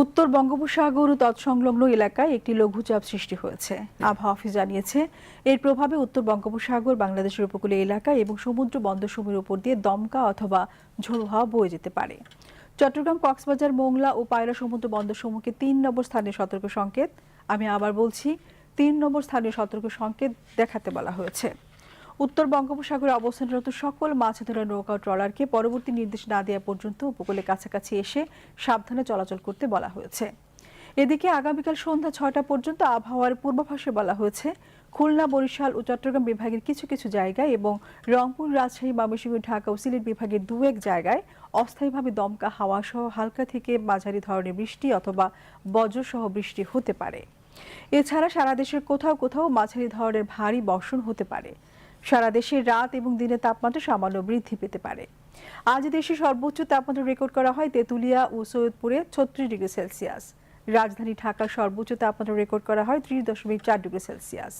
উত্তর বঙ্গোপসাগর ও তৎসংলগ্ন এলাকায় একটি লঘুচাপ সৃষ্টি হয়েছে। আবহাওয়া অফিস জানিয়েছে, এর প্রভাবে উত্তর বঙ্গোপসাগর, বাংলাদেশের উপকূলীয় এলাকা এবং সমুদ্র বন্দরসমূহের উপর দিয়ে দমকা অথবা ঝোড়ো হাওয়া বয়ে যেতে পারে। চট্টগ্রাম, কক্সবাজার, মোংলা ও পায়রা সমুদ্র বন্দরসমূহকে তিন নম্বর স্থানীয় সতর্ক সংকেত। আমি আবার বলছি, তিন নম্বর স্থানীয় সতর্ক সংকেত দেখাতে বলা হয়েছে। উত্তর বঙ্গোপসাগরে অবস্থানরত সকল মাছ ধরা নৌকা ট্রলারকে পরবর্তী নির্দেশ না দেওয়া পর্যন্ত উপকূলের কাছাকাছি এসে সাবধানে চলাচল করতে বলা হয়েছে। এদিকে আগামীকাল সন্ধ্যা ছয়টা পর্যন্ত আবহাওয়ার পূর্বাভাসে বলা হয়েছে, খুলনা, বরিশাল ও চট্টগ্রাম বিভাগের কিছু কিছু জায়গায় এবং রংপুর, রাজশাহী, ময়মনসিংহ, ঢাকা ও সিলেট বিভাগের দু এক জায়গায় অস্থায়ীভাবে দমকা হাওয়া সহ হালকা থেকে মাঝারি ধরনের বৃষ্টি অথবা বজ্রসহ বৃষ্টি হতে পারে। এছাড়া সারা দেশের কোথাও কোথাও মাঝারি ধরনের ভারী বর্ষণ হতে পারে। সারা দেশে রাত এবং দিনের তাপমাত্রা সামান্য বৃদ্ধি পেতে পারে। আজ দেশে সর্বোচ্চ তাপমাত্রা রেকর্ড করা হয় তেঁতুলিয়া ও সৈয়দপুরে ছত্রিশ ডিগ্রি সেলসিয়াস। রাজধানী ঢাকার সর্বোচ্চ তাপমাত্রা রেকর্ড করা হয় ত্রিশ দশমিক চার ডিগ্রি সেলসিয়াস।